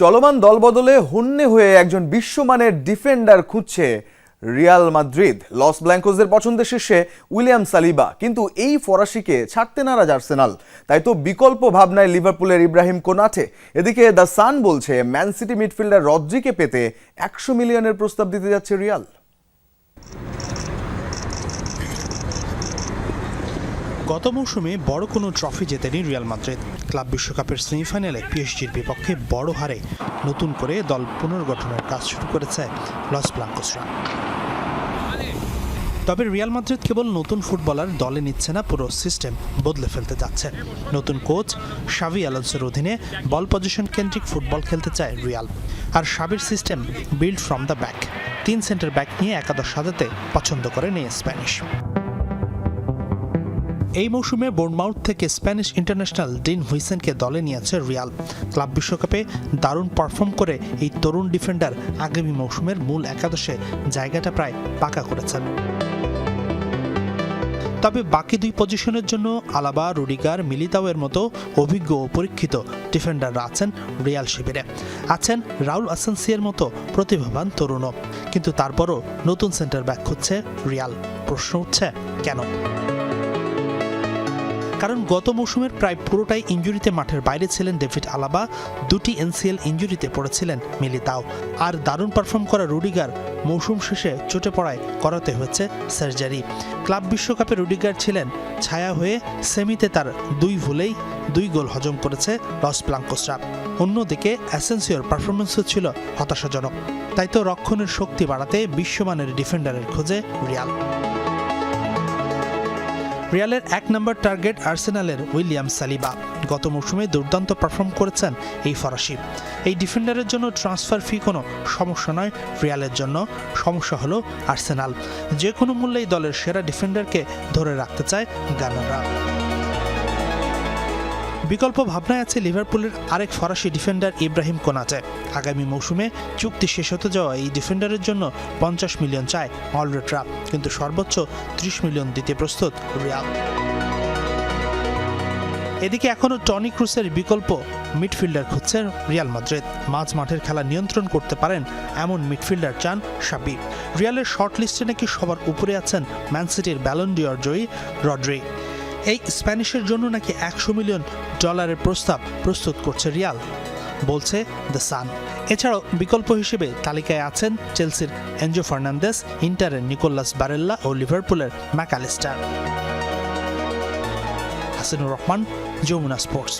চলমান দলবদলে হন্যে হয়ে একজন বিশ্বমানের ডিফেন্ডার খুঁজছে রিয়াল মাদ্রিদ। লস ব্ল্যাঙ্কোসদের পছন্দের শীর্ষে উইলিয়াম সালিবা। কিন্তু এই ফরাসিকে ছাড়তে নারাজ আর্সেনাল। তাই তো বিকল্প ভাবনায় লিভারপুলের ইব্রাহিম কোনাটে এদিকে দ্য সান বলছে, ম্যান সিটি মিডফিল্ডার রদ্রিকে পেতে একশো মিলিয়নের প্রস্তাব দিতে যাচ্ছে রিয়াল। গত মৌসুমে বড় কোনো ট্রফি জেতেনি রিয়াল মাদ্রিদ। ক্লাব বিশ্বকাপের সেমিফাইনালে পিএসজির বিপক্ষে বড় হারে নতুন করে দল পুনর্গঠনের কাজ শুরু করেছে লস ব্লাঙ্কোসরা। তবে রিয়াল মাদ্রিদ কেবল নতুন ফুটবলার দলে নিচ্ছে না, পুরো সিস্টেম বদলে ফেলতে যাচ্ছে। নতুন কোচ শাভি আলোনসোর অধীনে বল পজিশন কেন্দ্রিক ফুটবল খেলতে চায় রিয়াল। আর শাবির system build from the back. তিন সেন্টার ব্যাক নিয়ে একাদশ সাজাতে পছন্দ করে নিয়ে স্প্যানিশ। এই মৌসুমে বোর্নমাউথ থেকে স্প্যানিশ ইন্টারন্যাশনাল ডিন হুইসেনকে দলে নিয়েছে রিয়াল। ক্লাব বিশ্বকাপে দারুণ পারফর্ম করে এই তরুণ ডিফেন্ডার আগামী মৌসুমের মূল একাদশে জায়গাটা প্রায় পাকা করেছেন। তবে বাকি দুই পজিশনের জন্য আলাবা, রুডিগার, মিলিতাওয়ের মতো অভিজ্ঞ ও পরীক্ষিত ডিফেন্ডাররা আছেন রিয়াল শিবিরে। আছেন রাউল আসানসিয়ের মতো প্রতিভাবান তরুণও। কিন্তু তারপরও নতুন সেন্টার ব্যাক খুঁজছে রিয়াল। প্রশ্ন উঠছে, কেন? কারণ গত মৌসুমের প্রায় পুরোটাই ইঞ্জুরিতে মাঠের বাইরে ছিলেন ডেভিড আলাবা, দুটি এনসিএল ইঞ্জুরিতে পড়েছিলেন মিলিতাও আর দারুণ পারফর্ম করা রুডিগার মৌসুম শেষে চোটে পড়ায় করাতে হয়েছে সার্জারি। ক্লাব বিশ্বকাপে রুডিগার ছিলেন ছায়া হয়ে সেমিতে তার দুই ভুলেই দুই গোল হজম করেছে লস ব্লাঙ্কোসরা অন্যদিকে অ্যাসেন্সিওর পারফরমেন্সও ছিল হতাশাজনক। তাই তো রক্ষণের শক্তি বাড়াতে বিশ্বমানের ডিফেন্ডারের খোঁজে রিয়াল। রিয়ালের এক নম্বর টার্গেট আর্সেনালের উইলিয়াম সালিবা। গত মৌসুমে দুর্দান্ত পারফর্ম করেছেন এই ফরাসি। এই ডিফেন্ডারের জন্য ট্রান্সফার ফি কোনো সমস্যা নয়, রিয়ালের জন্য সমস্যা হলো আর্সেনাল। যে কোনো মূল্যেই দলের সেরা ডিফেন্ডারকে ধরে রাখতে চায় গানাররা। বিকল্প ভাবনায় আছে লিভারপুলের আরেক ফরাসি ডিফেন্ডার ইব্রাহিম কোনাতে। আগামী মৌসুমে চুক্তি শেষ হতে যাওয়া এই ডিফেন্ডারের জন্য পঞ্চাশ মিলিয়ন চায় অলরেডরা কিন্তু সর্বোচ্চ ত্রিশ মিলিয়ন দিতে প্রস্তুত রিয়াল। এদিকে এখনও টনি ক্রুসের বিকল্প মিডফিল্ডার খুঁজছে রিয়াল মাদ্রিদ। মাঝ মাঠের খেলা নিয়ন্ত্রণ করতে পারেন এমন মিডফিল্ডার চান সাব্বির রিয়ালের শর্ট লিস্টে নাকি সবার উপরে আছেন ম্যানসিটির ব্যালন্ডিয়র জয়ী রড্রি। এই স্প্যানিশের জন্য নাকি একশো মিলিয়ন ডলারের প্রস্তাব প্রস্তুত করছে রিয়াল, বলছে দ্য সান। এছাড়াও বিকল্প হিসেবে তালিকায় আছেন চেলসির এনজো ফার্নান্দেস, ইন্টারের নিকোলাস বারেল্লা ও লিভারপুলের Mac Allister. Hasinur Rahman, Jamuna Sports.